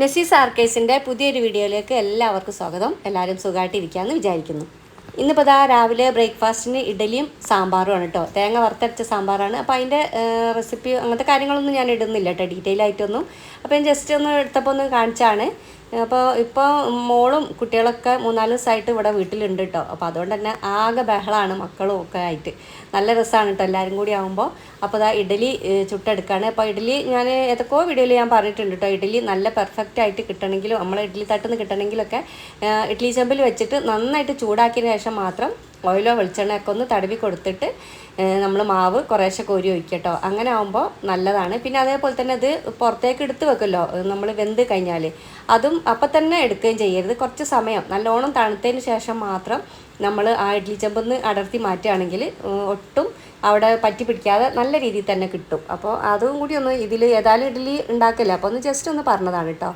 നെസീസ് ആർക്കേസിന്റെ പുതിയൊരു വീഡിയോയിലേക്ക് എല്ലാവർക്കും സ്വാഗതം. എല്ലാവരും സുഖമായിട്ടിരിക്കാമെന്ന് വിചാരിക്കുന്നു. ഇന്നിപ്പോൾ ഇതാ രാവിലെ ബ്രേക്ക്ഫാസ്റ്റിന് ഇഡലിയും സാമ്പാറുമാണ് കേട്ടോ. തേങ്ങ വറുത്തരച്ച സാമ്പാറാണ്. അപ്പോൾ അതിന്റെ റെസിപ്പി അങ്ങനത്തെ കാര്യങ്ങളൊന്നും ഞാൻ ഇടുന്നില്ല കേട്ടോ. ഡീറ്റെയിൽ ആയിട്ടൊന്നും. അപ്പോൾ ഞാൻ ജസ്റ്റ് ഒന്ന് എടുത്തപ്പോൾ ഒന്ന് കാണിച്ചാണ്. അപ്പോൾ ഇപ്പോൾ മോളും കുട്ടികളൊക്കെ മൂന്നാൽ ദിവസമായിട്ട് ഇവിടെ വീട്ടിലുണ്ട് കേട്ടോ അപ്പോൾ അതുകൊണ്ട് തന്നെ ആകെ ബഹളമാണ് മക്കളും ഒക്കെ ആയിട്ട്. നല്ല രസമാണ് കേട്ടോ എല്ലാവരും കൂടി ആകുമ്പോൾ അപ്പോൾ അതാ ഇഡലി ചുട്ടെടുക്കുകയാണ് അപ്പോൾ ഇഡലി ഞാൻ ഏതൊക്കെയോ വീഡിയോയിൽ ഞാൻ പറഞ്ഞിട്ടുണ്ട് കേട്ടോ ഇഡലി നല്ല പെർഫെക്റ്റ് ആയിട്ട് കിട്ടണമെങ്കിലും നമ്മളെ ഇഡ്ഡലി തട്ടുന്ന് കിട്ടണമെങ്കിലൊക്കെ ഏഹ്, ഇഡ്ഡലി ചെമ്പിൽ വെച്ചിട്ട് നന്നായിട്ട് ചൂടാക്കിയതിന് ശേഷം മാത്രം ഓയിലോ വെളിച്ചെണ്ണയൊക്കെ ഒന്ന് തടവി കൊടുത്തിട്ട് നമ്മൾ മാവ് കുറേശ്ശെ കോരി ഒഴിക്കട്ടോ. കേട്ടോ അങ്ങനെ ആകുമ്പോൾ നല്ലതാണ്. പിന്നെ അതേപോലെ തന്നെ അത് പുറത്തേക്ക് എടുത്ത് വെക്കുമല്ലോ നമ്മൾ വെന്ത് കഴിഞ്ഞാൽ അതും അപ്പം തന്നെ എടുക്കുകയും ചെയ്യരുത്. കുറച്ച് സമയം. നല്ലോണം തണുത്തതിന് ശേഷം മാത്രം നമ്മൾ ആ ഇഡ്ലി ചെമ്പെന്ന് അടർത്തി മാറ്റുകയാണെങ്കിൽ ഒട്ടും അവിടെ പറ്റി പിടിക്കാതെ നല്ല രീതിയിൽ തന്നെ കിട്ടും. അപ്പോൾ അതും കൂടി ഒന്ന് ഇതിൽ ഏതായാലും ഇഡ്ഡലി ഉണ്ടാക്കില്ല? അപ്പോൾ ഒന്ന് ജസ്റ്റ് ഒന്ന് പറഞ്ഞതാണ് കേട്ടോ.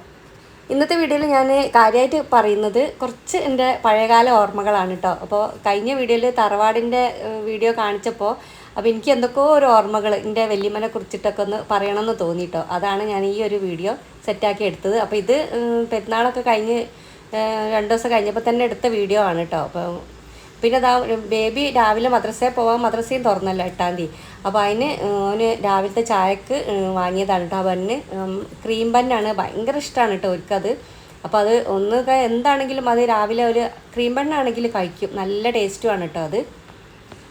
ഇന്നത്തെ വീഡിയോയിൽ ഞാൻ കാര്യമായിട്ട് പറയുന്നത് കുറച്ച് എന്റെ പഴയകാല ഓർമ്മകളാണ് കേട്ടോ അപ്പോൾ കഴിഞ്ഞ വീഡിയോയിൽ തറവാടിന്റെ വീഡിയോ കാണിച്ചപ്പോൾ അപ്പോൾ എനിക്ക് എന്തൊക്കെയോ ഒരു ഓർമ്മകൾ എന്റെ വല്യമ്മനെ കുറിച്ചിട്ടൊക്കെ ഒന്ന് പറയണമെന്ന് തോന്നിയിട്ടോ അതാണ് ഞാൻ ഈ ഒരു വീഡിയോ സെറ്റാക്കി എടുത്തത്. അപ്പോൾ ഇത് പെരുന്നാളൊക്കെ കഴിഞ്ഞ് രണ്ട് ദിവസം കഴിഞ്ഞപ്പോൾ തന്നെ എടുത്ത വീഡിയോ ആണ് കേട്ടോ അപ്പോൾ പിന്നെ അതാ ബേബി രാവിലെ മദ്രസയിൽ പോകാൻ മദ്രസയും തുറന്നല്ലോ എട്ടാം തീയതി. അപ്പോൾ അതിന് അവന് രാവിലത്തെ ചായക്ക് വാങ്ങിയതാണ് കേട്ടോ അവന് ക്രീം ബന്നാണ് ഭയങ്കര ഇഷ്ടമാണ് കേട്ടോ അവർക്കത് അപ്പോൾ അത് ഒന്ന് എന്താണെങ്കിലും അത് രാവിലെ ഒരു ക്രീം ബണ്ണാണെങ്കിൽ കഴിക്കും. നല്ല ടേസ്റ്റുമാണ് കേട്ടോ അത്.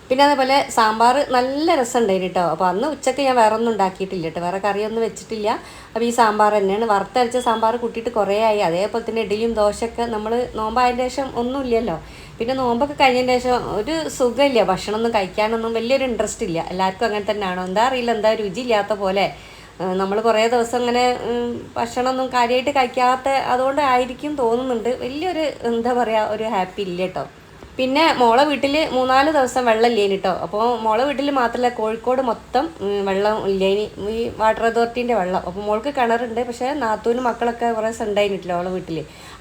പിന്നെ അതേപോലെ സാമ്പാർ നല്ല രസമുണ്ടായിരുന്നു കേട്ടോ അപ്പോൾ അന്ന് ഉച്ചയ്ക്ക് ഞാൻ വേറെ ഒന്നും ഉണ്ടാക്കിയിട്ടില്ല കേട്ടോ വേറെ കറിയൊന്നും വെച്ചിട്ടില്ല. അപ്പോൾ ഈ സാമ്പാർ തന്നെയാണ്. വറുത്തരച്ച സാമ്പാർ കൂട്ടിയിട്ട് കുറേ ആയി. അതേപോലെ തന്നെ ഇഡലിയും ദോശയൊക്കെ നമ്മൾ നോമ്പായതിന്റെ ശേഷം ഒന്നുമില്ലല്ലോ പിന്നെ നോമ്പൊക്കെ കഴിഞ്ഞതിന് ശേഷം ഒരു സുഖമില്ല ഭക്ഷണമൊന്നും കഴിക്കാനൊന്നും വലിയൊരു ഇൻട്രസ്റ്റ് ഇല്ല. എല്ലാവർക്കും അങ്ങനെ തന്നെയാണോ? എന്താ അറിയില്ല എന്താ രുചി ഇല്ലാത്ത പോലെ നമ്മൾ കുറേ ദിവസം അങ്ങനെ ഭക്ഷണമൊന്നും കാര്യമായിട്ട് കഴിക്കാത്ത അതുകൊണ്ട് ആയിരിക്കും തോന്നുന്നുണ്ട്. വലിയൊരു എന്താ പറയുക ഒരു ഹാപ്പി ഇല്ല കേട്ടോ. പിന്നെ മോളെ വീട്ടിൽ മൂന്നാൽ ദിവസം വെള്ളം ഇല്ലേനി കേട്ടോ അപ്പോൾ മോളെ വീട്ടിൽ മാത്രമല്ല കോഴിക്കോട് മൊത്തം വെള്ളം ഇല്ലേനി. ഈ വാട്ടർ അതോറിറ്റീന്റെ വെള്ളം. അപ്പോൾ മോൾക്ക് കിണറുണ്ട് പക്ഷേ നാത്തൂനും മക്കളൊക്കെ കുറേ ദിവസം ഉണ്ടായിരുന്നില്ല അവളെ വീട്ടിൽ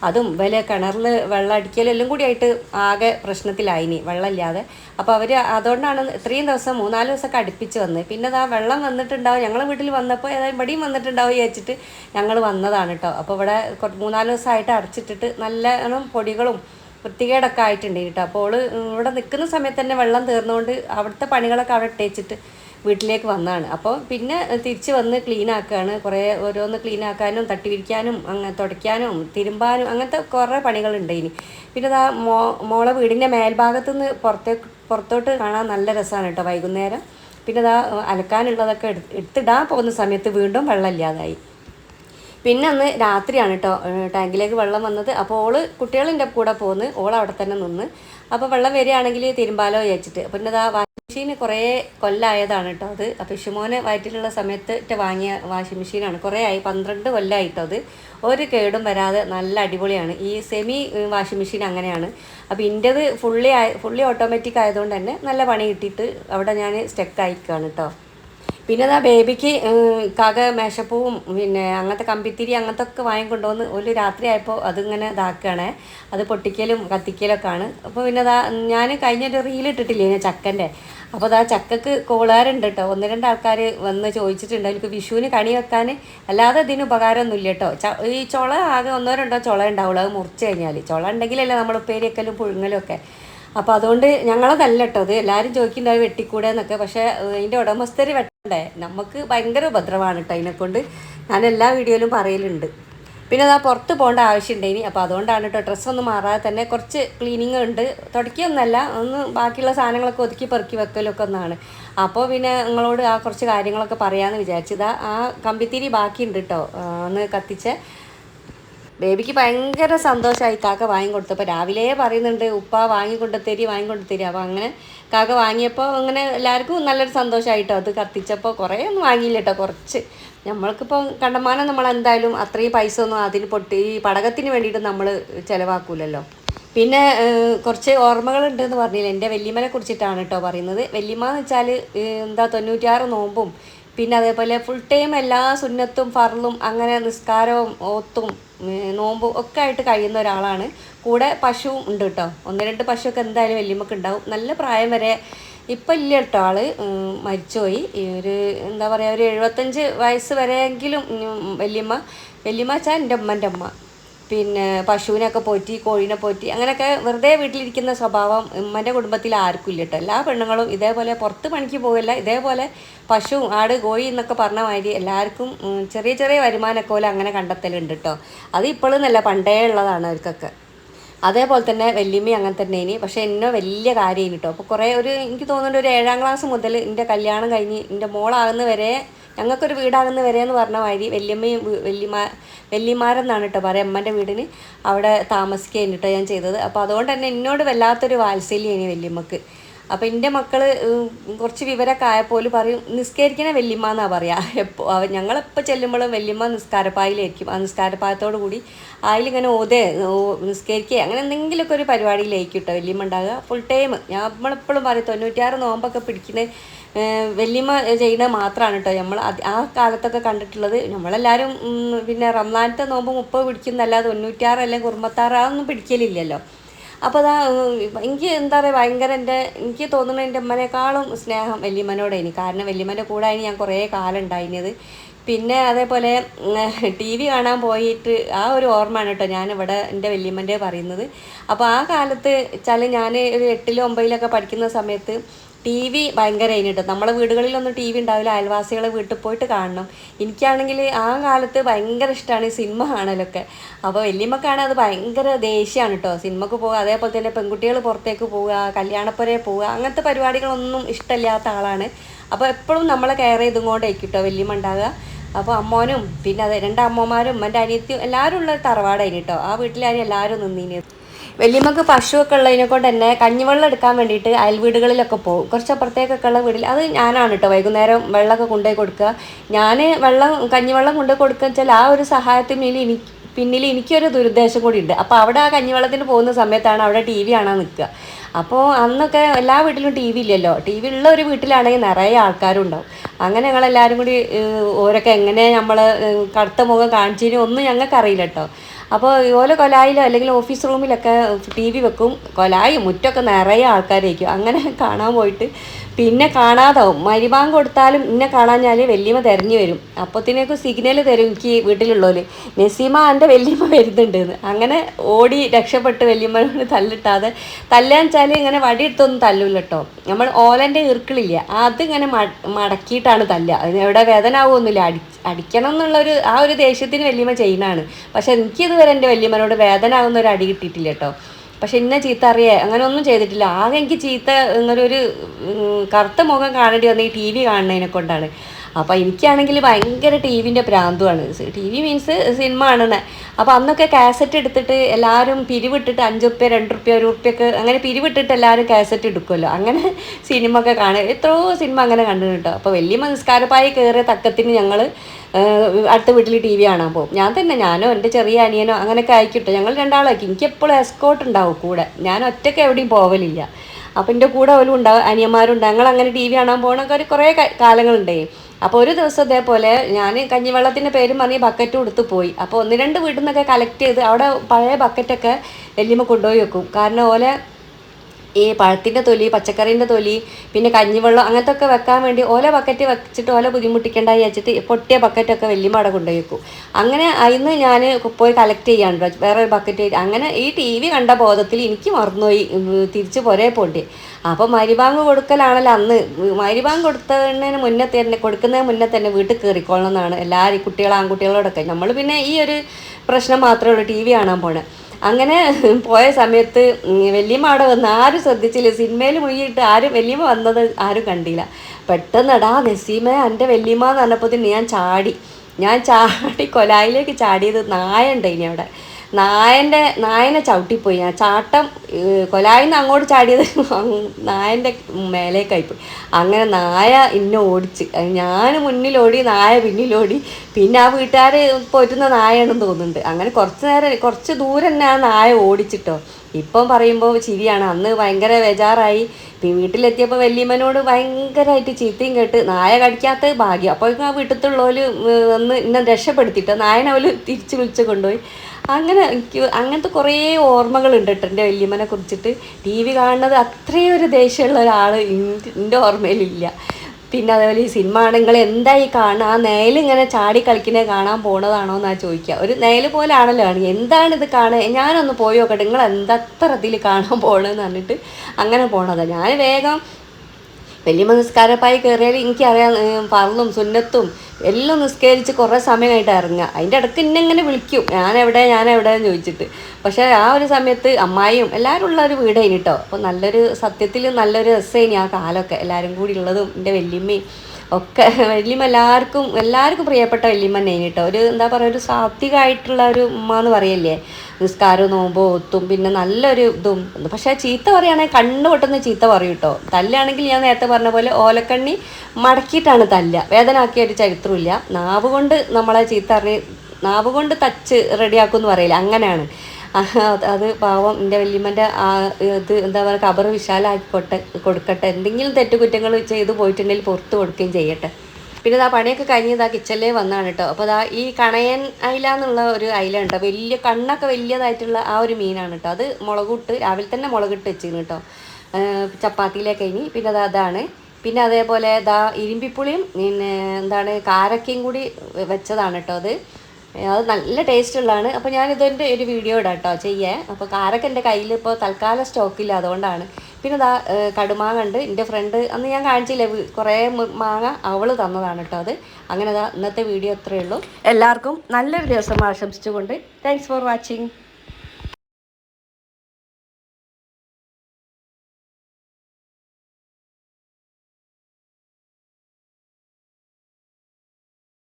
അതും വില കിണറിൽ വെള്ളം അടിക്കലെല്ലാം കൂടി ആയിട്ട് ആകെ പ്രശ്നത്തിലായിനി വെള്ളമില്ലാതെ. അപ്പോൾ അവർ അതുകൊണ്ടാണ് ഇത്രയും ദിവസം മൂന്നാൽ ദിവസമൊക്കെ അടുപ്പിച്ച് വന്നത് പിന്നെ ആ വെള്ളം വന്നിട്ടുണ്ടാവും. ഞങ്ങളെ വീട്ടിൽ വന്നപ്പോൾ ഏതായാലും ഇവിടെയും വന്നിട്ടുണ്ടാവും വിചാരിച്ചിട്ട് ഞങ്ങൾ വന്നതാണ് കേട്ടോ അപ്പോൾ ഇവിടെ മൂന്നാൽ ദിവസമായിട്ട് അടച്ചിട്ടിട്ട് നല്ല പൊടികളും വൃത്തികേടൊക്കെ ആയിട്ടുണ്ട് കേട്ടോ. അപ്പോൾ ഓൾ ഇവിടെ നിൽക്കുന്ന സമയത്ത് തന്നെ വെള്ളം തീർന്നുകൊണ്ട് അവിടുത്തെ പണികളൊക്കെ അവിടെ ഇട്ടേച്ചിട്ട് വീട്ടിലേക്ക് വന്നതാണ്. അപ്പോൾ പിന്നെ തിരിച്ച് വന്ന് ക്ലീൻ ആക്കുകയാണ് കുറേ ഓരോന്ന് ക്ലീൻ ആക്കാനും തട്ടി വിരിക്കാനും അങ്ങനെ തുടയ്ക്കാനും തിരുമ്പാനും അങ്ങനത്തെ കുറേ പണികളുണ്ട് ഇനി. പിന്നെ അതാ മോ മോളെ വീടിന്റെ മേൽഭാഗത്തു നിന്ന് പുറത്തേക്ക് പുറത്തോട്ട് കാണാൻ നല്ല രസമാണ് കേട്ടോ വൈകുന്നേരം. പിന്നെ അതാ അലക്കാനുള്ളതൊക്കെ എടുത്ത് എടുത്തിടാൻ പോകുന്ന സമയത്ത് വീണ്ടും വെള്ളമില്ലാതായി പിന്നെ അന്ന് രാത്രിയാണ് കേട്ടോ ടാങ്കിലേക്ക് വെള്ളം വന്നത്. അപ്പോൾ ഓൾ കുട്ടികളിന്റെ കൂടെ പോന്ന് ഓൾ അവിടെ തന്നെ നിന്ന്. അപ്പോൾ വെള്ളം വരികയാണെങ്കിൽ തിരുമ്പാലോ വിചാരിച്ചിട്ട്. പിന്നെ അതാ വാഷിംഗ് മെഷീൻ കുറേ കൊല്ലമായതാണ് കേട്ടോ അത്. അപ്പോൾ ഇഷുമോനെ വയറ്റിലുള്ള സമയത്ത് വാങ്ങിയ വാഷിംഗ് മെഷീനാണ്. കുറേ ആയി പന്ത്രണ്ട് കൊല്ലായിട്ടോ അത്. ഒരു കേടും വരാതെ നല്ല അടിപൊളിയാണ്. ഈ സെമി വാഷിംഗ് മെഷീൻ അങ്ങനെയാണ്. അപ്പോൾ ഇന്റേത് ഫുള്ളി ഫുള്ളി ഓട്ടോമാറ്റിക് ആയതുകൊണ്ട് തന്നെ നല്ല പണി കിട്ടിയിട്ട് അവിടെ ഞാൻ സ്റ്റെക്ക് ആയിക്കാണ് കേട്ടോ പിന്നെ അതാ ബേബിക്ക് കക മേശപ്പൂവും പിന്നെ അങ്ങനത്തെ കമ്പിത്തിരി അങ്ങനത്തെ ഒക്കെ വാങ്ങിക്കൊണ്ടുവന്ന് ഒരു രാത്രി ആയപ്പോൾ അതിങ്ങനെ ഇതാക്കുകയാണേ അത് പൊട്ടിക്കലും കത്തിക്കലൊക്കെ ആണ് അപ്പോൾ പിന്നെ അതാ ഞാൻ കഴിഞ്ഞൊരു റീൽ ഇട്ടിട്ടില്ലേ ഞാൻ ചക്കന്റെ? അപ്പോൾ അതാ ചക്കക്ക് കോളാരുണ്ട് കേട്ടോ ഒന്ന് രണ്ട് ആൾക്കാർ വന്ന് ചോദിച്ചിട്ടുണ്ട്. എനിക്ക് വിഷുവിന് കണി വെക്കാൻ അല്ലാതെ ഇതിന് ഉപകാരമൊന്നുമില്ല കേട്ടോ ഈ ചുള ആകെ ഒന്നോ രണ്ടോ ചുള ഉണ്ടാവുള്ളൂ. അത് മുറിച്ച് കഴിഞ്ഞാൽ ചുള ഉണ്ടെങ്കിലല്ലേ നമ്മൾ ഉപ്പേരിയൊക്കെലും പുഴുങ്ങലും ഒക്കെ അപ്പോൾ അതുകൊണ്ട് ഞങ്ങളതല്ല കേട്ടോ അത് എല്ലാവരും ചോദിക്കുന്നുണ്ടാവും വെട്ടിക്കൂടെ എന്നൊക്കെ പക്ഷേ അതിന്റെ ഉടമസ്ഥർ വെട്ടണ്ടേ നമുക്ക് ഭയങ്കര ഉപദ്രവമാണ് കേട്ടോ അതിനെക്കൊണ്ട് ഞാൻ എല്ലാ വീഡിയോയിലും പറയലുണ്ട്. പിന്നെ അതാ പുറത്ത് പോകേണ്ട ആവശ്യമുണ്ട് അപ്പോൾ അതുകൊണ്ടാണ് കേട്ടോ ഡ്രസ്സൊന്നും മാറാതെ തന്നെ കുറച്ച് ക്ലീനിങ് ഉണ്ട്. തുടക്കിയൊന്നല്ല ഒന്ന് ബാക്കിയുള്ള സാധനങ്ങളൊക്കെ ഒതുക്കി പെറുക്കി വെക്കലൊക്കെ ഒന്നാണ്. അപ്പോൾ പിന്നെ നിങ്ങളോട് ആ കുറച്ച് കാര്യങ്ങളൊക്കെ പറയാമെന്ന് വിചാരിച്ചതാ ആ കമ്പിത്തിരി ബാക്കിയുണ്ട് കേട്ടോ ഒന്ന് കത്തിച്ച് ബേബിക്ക് ഭയങ്കര സന്തോഷമായി. കാക്ക വാങ്ങിക്കൊടുത്തപ്പോൾ രാവിലെ പറയുന്നുണ്ട് ഉപ്പ വാങ്ങിക്കൊണ്ട് തരി വാങ്ങിക്കൊണ്ട് തരി. അപ്പോൾ അങ്ങനെ കാക്ക വാങ്ങിയപ്പോൾ അങ്ങനെ എല്ലാവർക്കും നല്ലൊരു സന്തോഷമായിട്ടോ. അത് കത്തിച്ചപ്പോൾ കുറേ ഒന്നും വാങ്ങിയില്ല കേട്ടോ കുറച്ച്. നമ്മൾക്കിപ്പോൾ കണ്ടമാനം നമ്മൾ എന്തായാലും അത്രയും പൈസ ഒന്നും അതിന് പൊട്ടി ഈ പടകത്തിന് വേണ്ടിയിട്ട് നമ്മൾ ചിലവാക്കൂലല്ലോ. പിന്നെ കുറച്ച് ഓർമ്മകളുണ്ട് എന്ന് പറഞ്ഞില്ല എന്റെ വെല്ലിമനെ കുറിച്ചിട്ടാണ് കേട്ടോ പറയുന്നത്. വെല്ലിമ എന്ന് വെച്ചാൽ എന്താ തൊണ്ണൂറ്റിയാറ് നോമ്പും പിന്നെ അതേപോലെ ഫുൾ ടൈം എല്ലാ സുന്നത്തും ഫർളും അങ്ങനെ നിസ്കാരവും ഓത്തും നോമ്പും ഒക്കെ ആയിട്ട് കഴിയുന്ന ഒരാളാണ്. കൂടെ പശുവും ഉണ്ട് കേട്ടോ ഒന്ന് രണ്ട് പശുവൊക്കെ എന്തായാലും വല്യമ്മക്ക് ഉണ്ടാവും. നല്ല പ്രായം വരെ ഇപ്പം ഇല്ല കേട്ടോ ആൾ. മരിച്ചുപോയി. ഒരു എന്താ പറയുക ഒരു എഴുപത്തഞ്ച് വയസ്സ് വരെയെങ്കിലും വല്യമ്മ വല്യമ്മ വെച്ചാൽ എന്റെ ഉമ്മന്റെ അമ്മ പിന്നെ പശുവിനൊക്കെ പോറ്റി കോഴീനെ പോറ്റി അങ്ങനെയൊക്കെ വെറുതെ വീട്ടിലിരിക്കുന്ന സ്വഭാവം ഉമ്മന്റെ കുടുംബത്തിൽ ആർക്കും ഇല്ലട്ടോ എല്ലാ പെണ്ണുങ്ങളും ഇതേപോലെ പുറത്ത് പണിക്ക് പോകില്ല ഇതേപോലെ പശു ആട് കോഴി എന്നൊക്കെ പറഞ്ഞ മാതിരി എല്ലാവർക്കും ചെറിയ ചെറിയ വരുമാനമൊക്കെ പോലെ അങ്ങനെ കണ്ടെത്തലുണ്ട് കേട്ടോ അത് ഇപ്പോഴെന്നല്ല പണ്ടേ ഉള്ളതാണ് അവർക്കൊക്കെ. അതേപോലെ തന്നെ വല്യമ്മ അങ്ങനെ തന്നെ ഇനി പക്ഷേ എന്നെ വലിയ കാര്യം കേട്ടോ അപ്പോൾ കുറേ ഒരു എനിക്ക് തോന്നുന്നുണ്ട് ഒരു ഏഴാം ക്ലാസ് മുതൽ എന്റെ കല്യാണം കഴിഞ്ഞ് എന്റെ മോളാകുന്ന വരെ ഞങ്ങൾക്കൊരു വീടാകുന്ന വരെ എന്ന് പറഞ്ഞ മാതിരി വല്യമ്മയും വല്യമാ വല്യമാരെന്നാണ് കേട്ടോ പറയാം അമ്മന്റെ വീടിന് അവിടെ താമസിക്കുകയാണ് കേട്ടോ ഞാൻ ചെയ്തത്. അപ്പോൾ അതുകൊണ്ട് തന്നെ എന്നോട് വല്ലാത്തൊരു വാത്സല്യമാണ് വല്യമ്മക്ക്. അപ്പോൾ എന്റെ മക്കൾ കുറച്ച് വിവരമൊക്കെ ആയപ്പോൾ പറയും നിസ്കരിക്കണ വല്യമ്മ എന്നാണ് പറയുക എപ്പോൾ ഞങ്ങളെപ്പോൾ ചെല്ലുമ്പോഴും വല്യമ്മ നിസ്കാരപ്പായിലായിരിക്കും. ആ നിസ്കാരപ്പായത്തോടു കൂടി അതിലിങ്ങനെ ഓതേ നിസ്കരിക്കുക അങ്ങനെ എന്തെങ്കിലുമൊക്കെ ഒരു പരിപാടിയിലായിരിക്കും കേട്ടോ വല്യമ്മ ഉണ്ടാകുക. ഫുൾ ടൈം ഞാൻ നമ്മളെപ്പോഴും പറയും തൊണ്ണൂറ്റിയാറ് നോമ്പൊക്കെ പിടിക്കുന്നത് വല്യമ്മ ചെയ്യുന്നത് മാത്രമാണ് കേട്ടോ നമ്മൾ ആ കാലത്തൊക്കെ കണ്ടിട്ടുള്ളത്. നമ്മളെല്ലാവരും പിന്നെ റംലാനത്തെ നോമ്പ് മുപ്പത് പിടിക്കുന്നല്ലാതെ തൊണ്ണൂറ്റാറ് അല്ലെങ്കിൽ കുറുമ്പത്താറ് അതൊന്നും പിടിക്കലില്ലല്ലോ. അപ്പോൾ അതാ എനിക്ക് എന്താ പറയുക ഭയങ്കര എന്റെ എനിക്ക് തോന്നുന്നത് എന്റെ അമ്മനേക്കാളും സ്നേഹം വല്യമ്മനോടായിന്. കാരണം വല്യമ്മന്റെ കൂടെ ഞാൻ കുറേ കാലം ഉണ്ടായിരുന്നത് പിന്നെ അതേപോലെ ടി വി കാണാൻ പോയിട്ട് ആ ഒരു ഓർമ്മയാണ് കേട്ടോ ഞാനിവിടെ എന്റെ വല്യമ്മന്റെ പറയുന്നത്. അപ്പോൾ ആ കാലത്ത് വെച്ചാൽ ഞാൻ ഒരു എട്ടിലും ഒമ്പതിലൊക്കെ പഠിക്കുന്ന സമയത്ത് ടി വി ഭയങ്കര കേട്ടോ നമ്മളെ വീടുകളിലൊന്നും ടി വി ഉണ്ടാവില്ല. അയൽവാസികളെ വീട്ടിൽ പോയിട്ട് കാണണം. എനിക്കാണെങ്കിൽ ആ കാലത്ത് ഭയങ്കര ഇഷ്ടമാണ് ഈ സിനിമ കാണലൊക്കെ. അപ്പോൾ വല്യമ്മക്കാണ് അത് ഭയങ്കര ദേഷ്യമാണ് കേട്ടോ. സിനിമക്ക് പോകുക അതേപോലെ തന്നെ പെൺകുട്ടികൾ പുറത്തേക്ക് പോവുക കല്യാണപ്പുരയെ പോവുക അങ്ങനത്തെ പരിപാടികളൊന്നും ഇഷ്ടമില്ലാത്ത ആളാണ്. അപ്പോൾ എപ്പോഴും നമ്മളെ കെയർ ചെയ്തും കൊണ്ടേക്കും കേട്ടോ വല്യമ്മ ഉണ്ടാകുക അപ്പോൾ അമ്മോനും പിന്നെ അതെ രണ്ട് അമ്മമാരും എന്റെ അനിയത്തിയും എല്ലാവരും ഉള്ള തറവാടായിരുന്നു കേട്ടോ. ആ വീട്ടിലാരും എല്ലാവരും നിന്നീന്. വല്യമ്മക്ക് പശുവൊക്കെ ഉള്ളതിനെ കൊണ്ട് തന്നെ കഞ്ഞിവെള്ളം എടുക്കാൻ വേണ്ടിയിട്ട് അയൽ വീടുകളിലൊക്കെ പോകും. കുറച്ച് അപ്പുറത്തേക്കൊക്കെ ഉള്ള വീട്ടിൽ അത് ഞാനാണ് കേട്ടോ വൈകുന്നേരം വെള്ളമൊക്കെ കൊണ്ടുപോയി കൊടുക്കുക. ഞാൻ വെള്ളം കഞ്ഞിവെള്ളം കൊണ്ടുപോയി കൊടുക്കുക വെച്ചാൽ ആ ഒരു സഹായത്തിന് എനിക്ക് പിന്നിൽ എനിക്കൊരു ദുരുദ്ദേശം കൂടി ഉണ്ട്. അപ്പോൾ അവിടെ ആ കഞ്ഞിവെള്ളത്തിന് പോകുന്ന സമയത്താണ് അവിടെ ടി വി കാണാൻ നിൽക്കുക. അപ്പോൾ അന്നൊക്കെ എല്ലാ വീട്ടിലും ടി വി ഇല്ലല്ലോ. ടി വി ഉള്ള ഒരു വീട്ടിലാണെങ്കിൽ നിറയെ ആൾക്കാരും ഉണ്ടാവും. അങ്ങനെ ഞങ്ങളെല്ലാവരും കൂടി ഓരൊക്കെ എങ്ങനെ നമ്മൾ കടുത്ത മുഖം കാണിച്ചതിനും ഒന്നും ഞങ്ങൾക്കറിയില്ല കേട്ടോ അപ്പോൾ ഓരോ കൊലായിലോ അല്ലെങ്കിൽ ഓഫീസ് റൂമിലൊക്കെ ടി വി വെക്കും. കൊലായി മുറ്റൊക്കെ നിറയെ ആൾക്കാരായിരിക്കും. അങ്ങനെ കാണാൻ പോയിട്ട് പിന്നെ കാണാതാവും. മരിബാൻ കൊടുത്താലും ഇന്നെ കാണാഞ്ഞാൽ വല്യമ്മ തിരഞ്ഞു വരും. അപ്പത്തിനേക്ക് സിഗ്നൽ തരും എനിക്ക് വീട്ടിലുള്ളവർ നസീമ എന്റെ വല്യമ്മ വരുന്നുണ്ടെന്ന്. അങ്ങനെ ഓടി രക്ഷപ്പെട്ട് വല്യമ്മനോട് തല്ലിട്ടാതെ തല്ലാന്ന് വെച്ചാൽ ഇങ്ങനെ വടിയെടുത്തൊന്നും തല്ലൂല കേട്ടോ നമ്മൾ ഓലന്റെ ഇറുക്കിളില്ല അതിങ്ങനെ മടക്കിയിട്ടാണ് തല്ല അതിന് എവിടെ വേദന ആവുമൊന്നുമില്ല അടി അടിക്കണം എന്നുള്ളൊരു ആ ഒരു ദേഷ്യത്തിന് വല്യമ്മ ചെയ്യുന്നതാണ് പക്ഷെ എനിക്കിതുവരെ എന്റെ വല്യമ്മനോട് വേദന ആകുന്ന ഒരു അടി കിട്ടിയിട്ടില്ല കേട്ടോ. പക്ഷെ ഇന്ന ചീത്ത അറിയേ അങ്ങനെ ഒന്നും ചെയ്തിട്ടില്ല. ആകെ എനിക്ക് ചീത്ത ഇങ്ങനെ ഒരു ഉം, കറുത്ത മുഖം കാണേണ്ടി വന്ന ഈ ടി വി കാണുന്നതിനെ കൊണ്ടാണ്. അപ്പോൾ എനിക്കാണെങ്കിൽ ഭയങ്കര ടി വിന്റെ പ്രാന്തുമാണ് ടി വി മീൻസ് സിനിമ ആണെന്ന് അപ്പോൾ അന്നൊക്കെ കാസറ്റ് എടുത്തിട്ട് എല്ലാവരും പിരിവിട്ടിട്ട് അഞ്ച് റുപ്യ രണ്ട് റുപ്യ ഒരു റുപ്യൊക്കെ അങ്ങനെ പിരിവിട്ടിട്ട് എല്ലാവരും കാസറ്റ് എടുക്കുമല്ലോ അങ്ങനെ സിനിമ ഒക്കെ കാണുക. എത്രയോ സിനിമ അങ്ങനെ കണ്ടു കേട്ടോ. അപ്പോൾ വലിയ നിസ്കാരപ്പായി കയറിയ തക്കത്തിന് ഞങ്ങൾ അടുത്ത വീട്ടിൽ ടി വി കാണാൻ പോകും. ഞാൻ തന്നെ ഞാനോ എന്റെ ചെറിയ അനിയനോ അങ്ങനെയൊക്കെ ആയിക്കോട്ടെ. ഞങ്ങൾ രണ്ടാളാക്കി എനിക്ക് എപ്പോഴും എസ്കോട്ട് ഉണ്ടാവും കൂടെ. ഞാൻ ഒറ്റയ്ക്ക് എവിടെയും പോവലില്ല. അപ്പം എന്റെ കൂടെ അവരും ഉണ്ടാവും അനിയന്മാരുണ്ട് ഞങ്ങൾ അങ്ങനെ ടി വി കാണാൻ പോകണമൊക്കെ ഒരു കുറേ കാലങ്ങളുണ്ടായി കാലങ്ങളുണ്ടേ. അപ്പോൾ ഒരു ദിവസം ഇതേപോലെ ഞാൻ കഞ്ഞിവെള്ളത്തിന്റെ പേരും പറഞ്ഞ് ബക്കറ്റ് കൊടുത്തു പോയി. അപ്പോൾ ഒന്ന് രണ്ട് വീട്ടിൽ നിന്നൊക്കെ കളക്ട് ചെയ്ത് അവിടെ പഴയ ബക്കറ്റൊക്കെ വല്യമ്മ കൊണ്ടുപോയി വെക്കും. കാരണം ഓലെ ഈ പഴത്തിന്റെ തൊലി പച്ചക്കറീന്റെ തൊലി പിന്നെ കഞ്ഞിവെള്ളം അങ്ങനത്തെ ഒക്കെ വെക്കാൻ വേണ്ടി ഓല ബക്കറ്റ് വെച്ചിട്ട് ഓല ബുദ്ധിമുട്ടിക്കേണ്ട വെച്ചിട്ട് പൊട്ടിയ ബക്കറ്റൊക്കെ വലിയ അവിടെ കൊണ്ടുപോയി വെക്കും അങ്ങനെ അതിന്ന് ഞാൻ പോയി കളക്ട് ചെയ്യാണ്ട് വേറെ ഒരു ബക്കറ്റ് അങ്ങനെ ഈ ടി വി കണ്ട ബോധത്തിൽ എനിക്ക് മറന്നുപോയി. തിരിച്ച് പുരേ പോണ്ടി. അപ്പോൾ മരിബാങ്ക് കൊടുക്കലാണല്ലോ അന്ന്. മരിബാങ്ക് കൊടുത്തതിന് മുന്നേ തന്നെ കൊടുക്കുന്നതിന് മുന്നേ തന്നെ വീട്ടിൽ കയറിക്കോളണം എന്നാണ്. എല്ലാവരും കുട്ടികൾ ആൺകുട്ടികളോടൊക്കെ. നമ്മൾ പിന്നെ ഈ ഒരു പ്രശ്നം മാത്രമേ ഉള്ളൂ ടി വി കാണാൻ പോണേ. അങ്ങനെ പോയ സമയത്ത് വല്യമ്മ അവിടെ വന്ന് ആരും ശ്രദ്ധിച്ചില്ല. സിനിമയിൽ മുഴുകിയിട്ട് ആരും വല്യമ്മ വന്നത് ആരും കണ്ടില്ല. പെട്ടെന്നടാ നസീമ എന്റെ വല്യമ്മ എന്ന് പറഞ്ഞപ്പോൾ ഞാൻ ചാടി. ഞാൻ ചാടി കൊലായിലേക്ക് ചാടിയത് നായ ഉണ്ടായിനി അവിടെ. നായന്റെ നായനെ ചവിട്ടിപ്പോയി. ഞാൻ ചാട്ടം കൊലായിന്ന് അങ്ങോട്ട് ചാടിയത് നായന്റെ മേലേക്കായിപ്പോയി അങ്ങനെ നായ ഇന്നെ ഓടിച്ച്. ഞാൻ മുന്നിലോടി നായ പിന്നിലോടി. പിന്നെ ആ വീട്ടുകാർ പോറ്റുന്ന നായയാണെന്ന് തോന്നുന്നുണ്ട്. അങ്ങനെ കുറച്ച് നേരം കുറച്ച് ദൂരം തന്നെ ആ നായ ഓടിച്ചിട്ടോ. ഇപ്പം പറയുമ്പോൾ ചിരിയാണ്. അന്ന് ഭയങ്കര ബേജാറായി. വീട്ടിലെത്തിയപ്പോൾ വല്യമ്മനോട് ഭയങ്കരമായിട്ട് ചീത്തയും കേട്ട് നായ കടിക്കാത്ത ഭാഗ്യം. അപ്പോൾ ആ വീട്ടിലുള്ളവർ വന്ന് എന്നെ രക്ഷപ്പെടുത്തിയിട്ടോ നായനെ അവർ തിരിച്ച് വിളിച്ച് കൊണ്ടുപോയി. അങ്ങനെ എനിക്ക് അങ്ങനത്തെ കുറേ ഓർമ്മകളുണ്ട് കേട്ടോ എന്റെ വല്യമ്മനെ കുറിച്ചിട്ട്. ടി വി കാണുന്നത് അത്രയും ഒരു ദേഷ്യമുള്ള ഒരാൾ എന്റെ ഓർമ്മയിലില്ല. പിന്നെ അതേപോലെ ഈ സിനിമ ആണ് നിങ്ങൾ എന്താ ഈ കാണുക ആ നേൽ ഇങ്ങനെ ചാടി കളിക്കുന്നത് കാണാൻ പോണതാണോ എന്നാ ചോദിക്കുക. ഒരു നേൽ പോലെ ആണല്ലോ ആണ് എന്താണ് ഇത് കാണുക ഞാനൊന്ന് പോയി നോക്കട്ടെ. നിങ്ങൾ എന്താ അത്ര ഇതിൽ കാണാൻ പോകണമെന്ന് പറഞ്ഞിട്ട് അങ്ങനെ പോണതാണ് ഞാൻ വേഗം വലിയ നിസ്കാരപ്പായി കയറിയാൽ എനിക്കറിയാം പറന്നും സുന്നത്തും എല്ലാം നിസ്കരിച്ച് കുറേ സമയമായിട്ട് ഇറങ്ങുക. അതിന്റെ ഇടയ്ക്ക് എന്നെ ഇങ്ങനെ വിളിക്കും. ഞാനെവിടെ ഞാൻ എന്ന് ചോദിച്ചിട്ട്. പക്ഷേ ആ ഒരു സമയത്ത് അമ്മായിയും എല്ലാവരും ഉള്ള ഒരു വീടായിന് കേട്ടോ അപ്പോൾ നല്ലൊരു സത്യത്തിൽ നല്ലൊരു രസമായിനി ആ കാലമൊക്കെ. എല്ലാവരും കൂടി ഉള്ളതും എന്റെ വല്യമ്മയും ഒക്കെ വല്യമ്മ എല്ലാവർക്കും എല്ലാവർക്കും പ്രിയപ്പെട്ട വല്യമ്മ തന്നെയാണ് കേട്ടോ ഒരു എന്താ പറയുക ഒരു സാത്വികമായിട്ടുള്ള ഒരു ഉമ്മ എന്ന് പറയല്ലേ? നിസ്കാരവും നോമ്പോ ഒത്തും പിന്നെ നല്ലൊരു ഇതും. പക്ഷേ ചീത്ത പറയുകയാണെങ്കിൽ കണ്ണു പൊട്ടുന്ന ചീത്ത പറയും കേട്ടോ തല്ലാണെങ്കിൽ ഞാൻ നേരത്തെ പറഞ്ഞ പോലെ ഓലക്കണ്ണി മടക്കിയിട്ടാണ് തല്ല. വേദനാക്കിയ ഒരു ചരിത്രമില്ല. നാവ് കൊണ്ട് നമ്മളെ ചീത്ത അറിഞ്ഞ് നാവ് കൊണ്ട് തച്ച് റെഡിയാക്കും എന്ന് പറയില്ല. അങ്ങനെയാണ്. അത് പാവം എന്റെ വല്യമ്മന്റെ ആ ഇത് എന്താ പറയുക കബർ വിശാലാക്കിക്കോട്ടെ കൊടുക്കട്ടെ. എന്തെങ്കിലും തെറ്റുകുറ്റങ്ങൾ ചെയ്ത് പോയിട്ടുണ്ടെങ്കിൽ പുറത്ത് കൊടുക്കുകയും ചെയ്യട്ടെ. പിന്നെ ഇതാ പണിയൊക്കെ കഴിഞ്ഞ് ഇതാ കിച്ചണിലേ വന്നാണ് കേട്ടോ. അപ്പോൾ ഇതാ ഈ കണയൻ അയില എന്നുള്ള ഒരു അയില ഉണ്ട് വലിയ കണ്ണൊക്കെ വലിയതായിട്ടുള്ള ആ ഒരു മീനാണ് കേട്ടോ. അത് മുളകിട്ട് രാവിലെ തന്നെ മുളകിട്ട് വെച്ചിരുന്നു കേട്ടോ. ചപ്പാത്തിയിലേക്ക് കഴിഞ്ഞ് പിന്നെ അത് അതാണ്. പിന്നെ അതേപോലെ ഇതാ ഇരുമ്പിപ്പുളിയും പിന്നെ എന്താണ് കാരക്കയും കൂടി വെച്ചതാണ് കേട്ടോ അത്. അത് നല്ല ടേസ്റ്റ് ഉള്ളതാണ്. അപ്പോൾ ഞാനിതെന്റെ ഒരു വീഡിയോ ഇടാം കേട്ടോ ചെയ്യേ അപ്പോൾ കാരൊക്കെ എന്റെ കയ്യിൽ ഇപ്പോൾ തൽക്കാലം സ്റ്റോക്കില്ല അതുകൊണ്ടാണ്. പിന്നെ ഇതാ കടുമാങ്ങ ഉണ്ട്. എന്റെ ഫ്രണ്ട് അന്ന് ഞാൻ കാണിച്ചില്ല കുറേ മാങ്ങ അവൾ തന്നതാണ് കേട്ടോ അത്. അങ്ങനെ ഇതാ ഇന്നത്തെ വീഡിയോ അത്രയേ ഉള്ളൂ. എല്ലാവർക്കും നല്ലൊരു ദിവസം ആശംസിച്ചുകൊണ്ട് താങ്ക്സ് ഫോർ വാച്ചിങ്